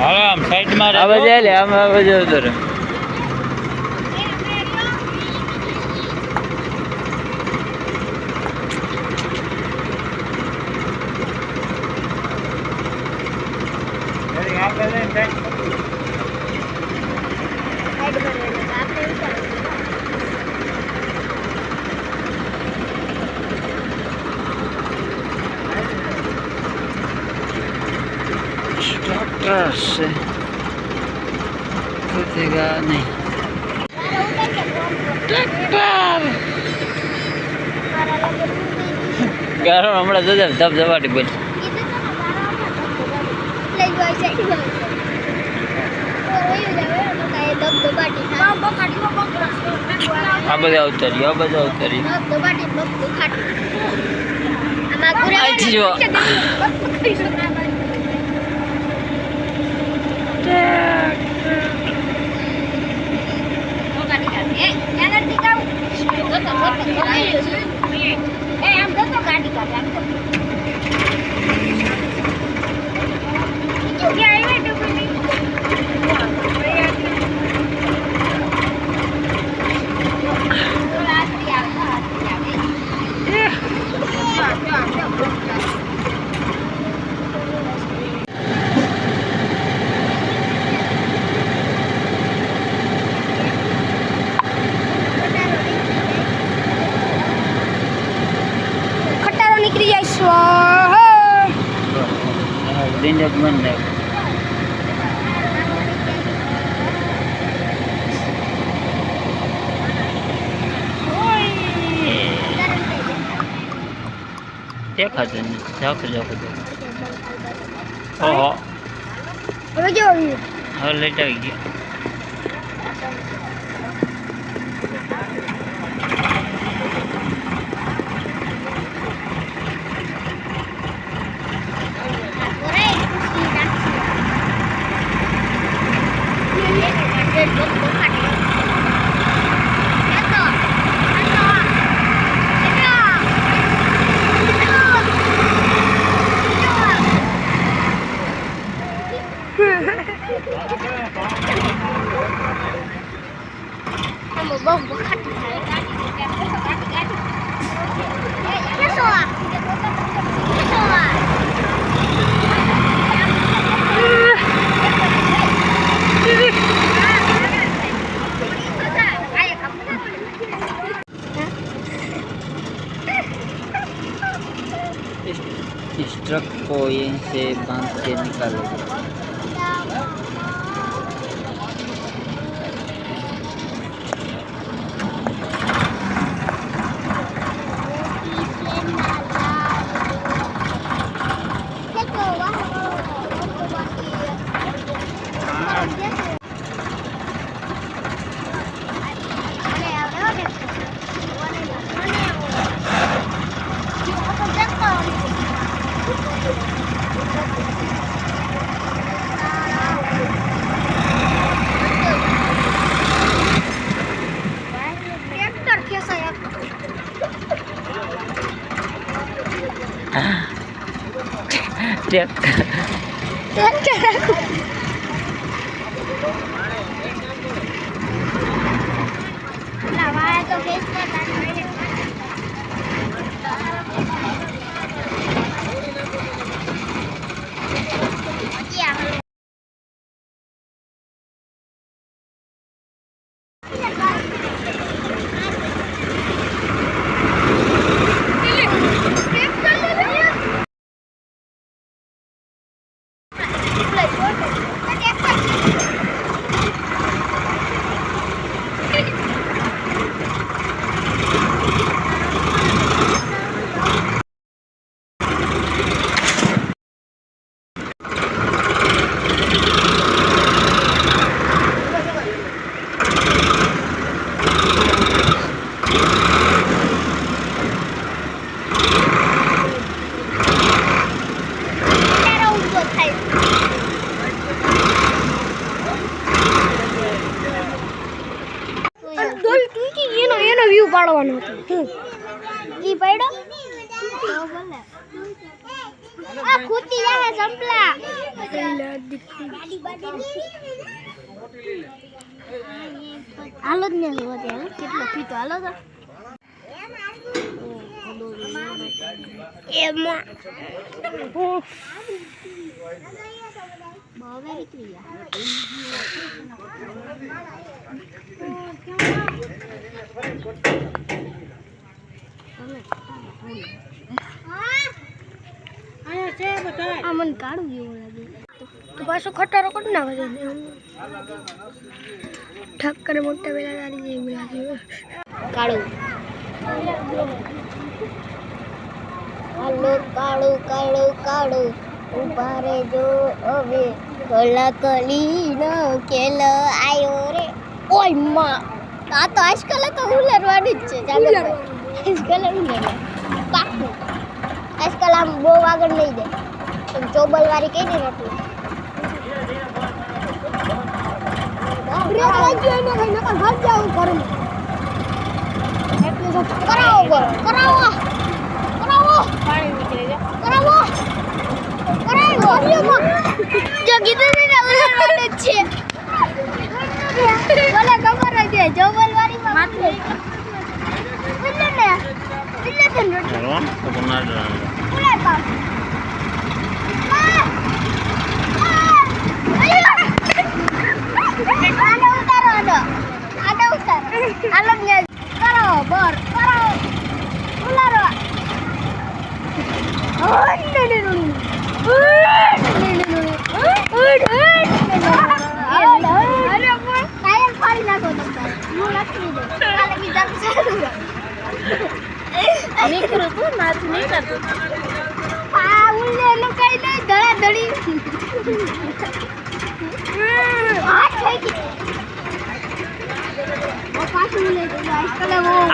હવે આમ સાઈડમાં આ બધા લે આમ આ બધા ઉતર ટ્રેક્ટર ગારો હમણાં જોજે ધબ ધબાટી બોલ. આ બધા ઉતરી આ બધા અહીંથી જો. જ મન નહીં દેખાતું નથી ઝાકુ ઝાકુ ઓહો હવે લેટ આવી ગયા Struck po yun sa bangke ni Kalogro. Cek. Lancar aku. Lama itu kita પડવાનો હતો. કી પડ્યો? આ ખૂટી જાય સંપલા હાલો જ ને હોવા કેટલો પીતો હાલો તો. એમાં બહુ નીકળી ગયા આ મને કાઢું જેવું લાગે તો પાછો ખટારો કરી નાખે છે ઠક્કર મોટા પેલા ગાડી જેવું લાગે કાળું હાલો કાળું કાળું કાળું ઊભા રે જો હવે. કલા નો કેલ આયો રે. ઓયમાં, આ તો આજકાલ તો ઉલરવાનું જ છે આજકાલ ઉલર પાકું આજકાલ આમ બહુ આગળ નહીં દે ચોબલવાળી ચોબલ વાળી કઈ દે એટલું એને બોલ નકલ કરાવો કરાવો કરાવો જો કીધું ને ઉલરવાનું જ છે બોલે ખબર જ છે ચોબલ વાળી માં ઉલર ને ઉલર ને રોટી હાલો તો ના ઉલર પાક આડો ઉતારો આડો આડો ઉતારો આલો ને por paro ular oh no no no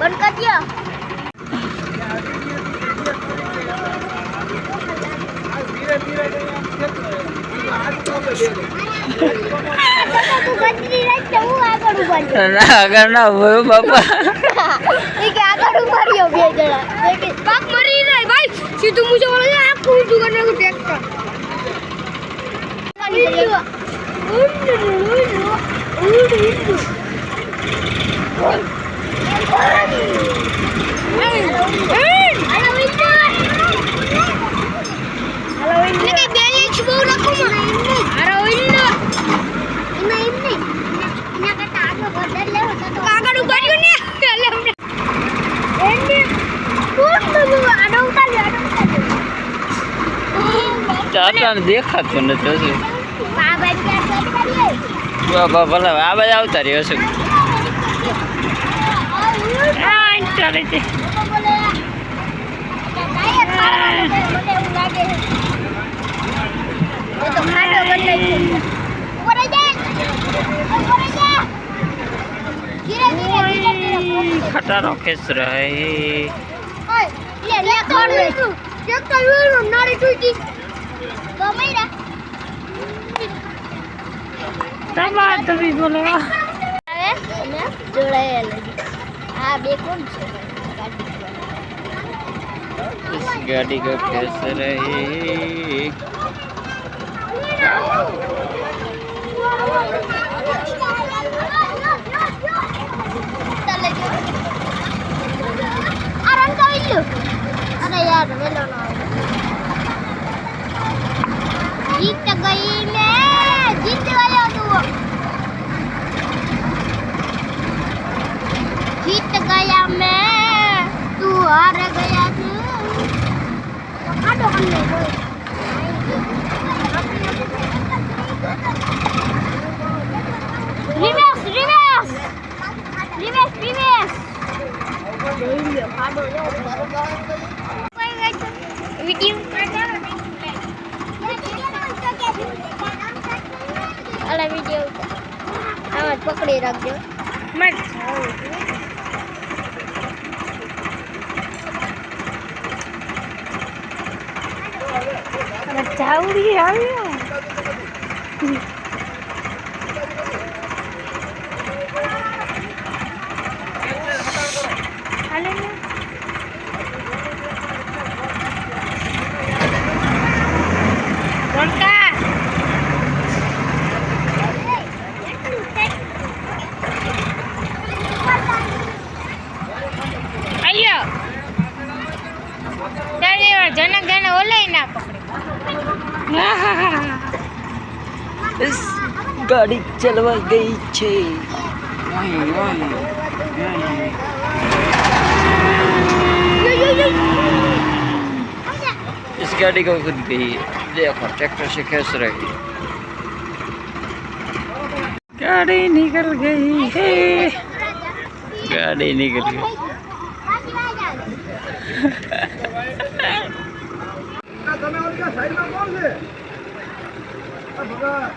બંધ કરી રાખ આગળ ના આગળ ના હોય બાપા. કે આગળ ઊભા રહ્યો બે જણા. પાક મરી જાય ભાઈ. સીધું મુજે બોલે છે આખું ઊંધું કરી નાખું ટ્રેક્ટર આગળ ઊભા રહ્યો ને એટલે હમણાં એને કોણ બધું આડો ઉતાર્યો આડો ઉતાર્યો ચાચા ને દેખાતું નથી બાબા ભલે આ બાજુ આવતા રહ્યો છે. ધીરે પહોંચ. ખટારો ખેસ રહે ઓય, લે, લે, કોણ લીધું? ટ્રેક્ટર વેલું, નાળી તૂટી. તો મયરા. તમાર તમે બોલો આવે અને જોડાયેલા છે. આ બે કોણ છે ગાડી इस गाड़ी को कैसे रहे અરે યાર વેલો નો જીત ગઈ મેં પકડી રાખજો. ચાવડી આવ્યો હાલે ચાલી વાર જનક જને ઓલાય ના પકડે બસ ગાડી ચલવા ગઈ છે વાય, વાય, વાય। इस गाड़ी को खुद गई देखो ट्रैक्टर से खस रही गाड़ी निकल गई है गाड़ी निकल गई તમે ઓલી સાઈડમાં કોણ છે? આ ભગા